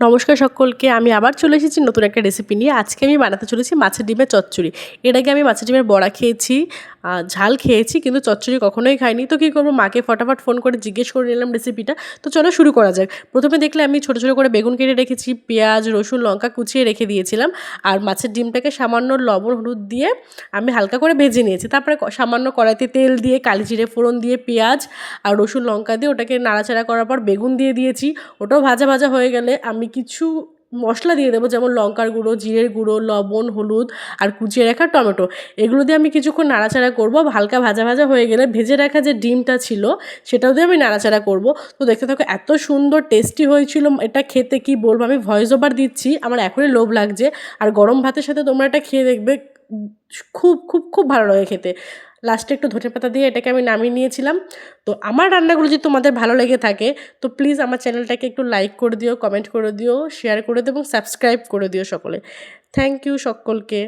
নমস্কার সকলকে, আমি আবার চলে এসেছি নতুন একটা রেসিপি নিয়ে। আজকে আমি বানাতে চলেছি মাছের ডিমের চচ্চড়ি। এর আগে আমি মাছের ডিমের বড়া খেয়েছি। ঝাল খেয়েছি, কিন্তু চচ্চড়ি কখনোই খাইনি। তো কী করব? মাকে ফটাফট ফোন করে জিজ্ঞেস করে নিলাম রেসিপিটা তো চলো শুরু করা যাক। প্রথমে দেখলে আমি ছোটো ছোটো করে বেগুন কেটে রেখেছি, পেঁয়াজ, রসুন, লঙ্কা কুচিয়ে রেখে দিয়েছিলাম। আর মাছের ডিমটাকে সামান্য লবণ হলুদ দিয়ে আমি হালকা করে ভেজে নিয়েছি। তারপরে সামান্য কড়াইতে তেল দিয়ে, কালি জিরে ফোড়ন দিয়ে পেঁয়াজ আর রসুন, লঙ্কা দিয়ে ওটাকে নাড়াচাড়া করার পর বেগুন দিয়ে দিয়েছি। ওটাও ভাজা ভাজা হয়ে গেলে আমি কিছু মশলা দিয়ে দেবো, যেমন লঙ্কার গুঁড়ো, জিরের গুঁড়ো, লবণ, হলুদ আর কুচিয়ে রাখা টমেটো। এগুলো দিয়ে আমি কিছুক্ষণ নাড়াচাড়া করব, হালকা ভাজা ভাজা হয়ে গেলে ভেজে রাখা যে ডিমটা ছিল, সেটাও দিয়ে আমি নাড়াচাড়া করব। তো দেখতে থাকো, এত সুন্দর টেস্টি হয়েছিল, এটা খেতে কি বলব, আমি ভয়েস ওভার দিচ্ছি, আমার এখনই লোভ লাগছে। আর গরম ভাতের সাথে তোমরা এটা খেয়ে দেখবে, খুব খুব খুব ভালো লাগে খেতে। লাস্টে একটু ধনে পাতা দিয়ে এটাকে আমি নামিয়ে নিয়েছিলাম। তো আমার রান্নাগুলো যদি তোমাদের ভালো লেগে থাকে, তো প্লিজ আমার চ্যানেলটাকে একটু লাইক করে দিও কমেন্ট করে দিও শেয়ার করে দিও এবং সাবস্ক্রাইব করে দিও সকলে। থ্যাংক ইউ সকলকে।